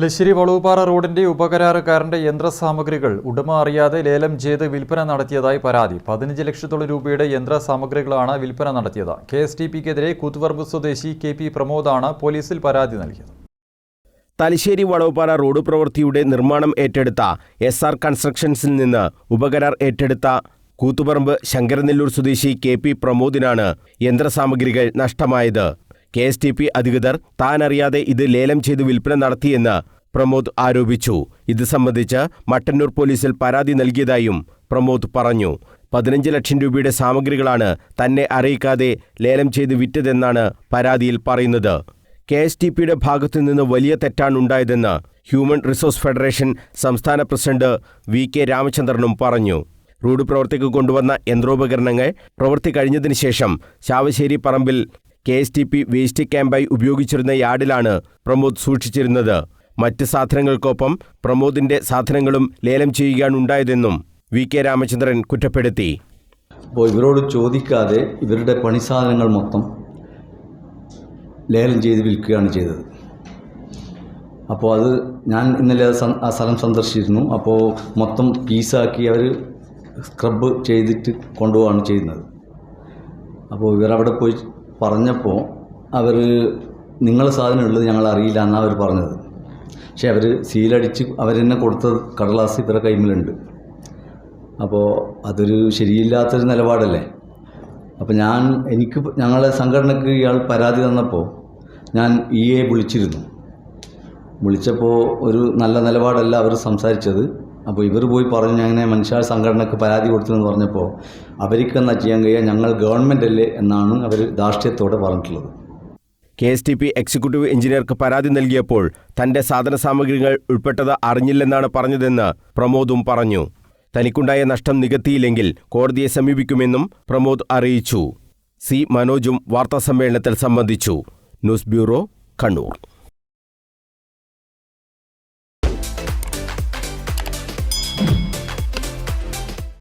തലശ്ശേരി വളവുപാറ റോഡിന്റെ ഉപകരാറുകാരന്റെ യന്ത്രസാമഗ്രികൾ ഉടമ അറിയാതെ ലേലം ചെയ്ത് വിൽപ്പന നടത്തിയതായി പരാതി. പതിനഞ്ച് ലക്ഷത്തോളം രൂപയുടെ യന്ത്രസാമഗ്രികളാണ് വിൽപ്പന നടത്തിയത്. കെ എസ് ടി പിക്കെതിരെ കൂത്തുപറമ്പ് സ്വദേശി കെ പി പ്രമോദാണ് പോലീസിൽ പരാതി നൽകിയത്. തലശ്ശേരി വളവുപാറ റോഡ് പ്രവൃത്തിയുടെ നിർമ്മാണം ഏറ്റെടുത്ത എസ് ആർ കൺസ്ട്രക്ഷൻസിൽ നിന്ന് ഉപകരാർ ഏറ്റെടുത്ത കൂത്തുപറമ്പ് ശങ്കരനെല്ലൂർ സ്വദേശി കെ പി പ്രമോദിനാണ് യന്ത്രസാമഗ്രികൾ നഷ്ടമായത്. കെ എസ് ടി പി അധികൃതർ താനറിയാതെ ഇത് ലേലം ചെയ്ത് വിൽപ്പന നടത്തിയെന്ന് പ്രമോദ് ആരോപിച്ചു. ഇത് സംബന്ധിച്ച് മട്ടന്നൂർ പോലീസിൽ പരാതി നൽകിയതായും പ്രമോദ് പറഞ്ഞു. പതിനഞ്ച് ലക്ഷം രൂപയുടെ സാമഗ്രികളാണ് തന്നെ അറിയിക്കാതെ ലേലം ചെയ്ത് വിറ്റതെന്നാണ് പരാതിയിൽ പറയുന്നത്. കെ എസ് ടി പിയുടെ ഭാഗത്തു നിന്ന് വലിയ തെറ്റാണുണ്ടായതെന്ന് ഹ്യൂമൻ റിസോഴ്സ് ഫെഡറേഷൻ സംസ്ഥാന പ്രസിഡന്റ് വി കെ രാമചന്ദ്രനും പറഞ്ഞു. റോഡ് പ്രവർത്തിക്ക് കൊണ്ടുവന്ന യന്ത്രോപകരണങ്ങൾ പ്രവൃത്തി കഴിഞ്ഞതിന് ശേഷം ശാവശ്ശേരി പറമ്പിൽ K S T P waste ക്യാമ്പായി ഉപയോഗിച്ചിരുന്ന യാർഡിലാണ് പ്രമോദ് സൂക്ഷിച്ചിരുന്നത്. മറ്റ് സാധനങ്ങൾക്കൊപ്പം പ്രമോദിന്റെ സാധനങ്ങളും ലേലം ചെയ്യുകയാണ് ഉണ്ടായതെന്നും വി കെ രാമചന്ദ്രൻ കുറ്റപ്പെടുത്തി. അപ്പോൾ ഇവരോട് ചോദിക്കാതെ ഇവരുടെ പണി സാധനങ്ങൾ മൊത്തം ലേലം ചെയ്ത് വിൽക്കുകയാണ് ചെയ്തത്. അപ്പോൾ അത് ഞാൻ ഇന്നലെ ആ സ്ഥലം സന്ദർശിച്ചിരുന്നു. അപ്പോൾ മൊത്തം പീസാക്കി അവർ സ്ക്രബ് ചെയ്തിട്ട് കൊണ്ടുപോവാണ് ചെയ്യുന്നത്. അപ്പോൾ ഇവരവിടെ പോയി പറഞ്ഞപ്പോൾ അവർ നിങ്ങളെ സാധനം ഉള്ളത് ഞങ്ങൾ അറിയില്ല എന്നാണ് അവർ പറഞ്ഞത്. പക്ഷെ അവർ സീലടിച്ച് അവരെന്നെ കൊടുത്ത കടലാസ് ഇവരുടെ കൈമിലുണ്ട്. അപ്പോൾ അതൊരു ശരിയില്ലാത്തൊരു നിലപാടല്ലേ? അപ്പോൾ ഞാൻ എനിക്ക് ഞങ്ങളെ സംഘടനയ്ക്ക് ഇയാൾ പരാതി തന്നപ്പോൾ ഞാൻ ഇ എ വിളിച്ചിരുന്നു. വിളിച്ചപ്പോൾ ഒരു നല്ല നിലപാടല്ല അവർ സംസാരിച്ചത്. അപ്പോൾ ഇവർ പോയി പറഞ്ഞു അങ്ങനെ മനുഷ്യ സംഘടനക്ക് പരാതി കൊടുത്തെന്ന് പറഞ്ഞപ്പോൾ അവർക്ക് എന്നാ ചെയ്യാൻ കഴിയുക? ഞങ്ങൾ ഗവൺമെന്റ് അല്ലേ എന്നാണ് അവർ ധാർഷ്ട്യത്തോടെ പറഞ്ഞിട്ടുള്ളത്. K S T P executive എഞ്ചിനീയർക്ക് പരാതി നൽകിയപ്പോൾ തന്റെ സാധന സാമഗ്രികൾ ഉൾപ്പെട്ടത് അറിഞ്ഞില്ലെന്നാണ് പറഞ്ഞതെന്ന് പ്രമോദും പറഞ്ഞു. തനിക്കുണ്ടായ നഷ്ടം നികത്തിയില്ലെങ്കിൽ കോടതിയെ സമീപിക്കുമെന്നും പ്രമോദ് അറിയിച്ചു. സി മനോജും വാർത്താസമ്മേളനത്തിൽ സംബന്ധിച്ചു. News bureau Kannur.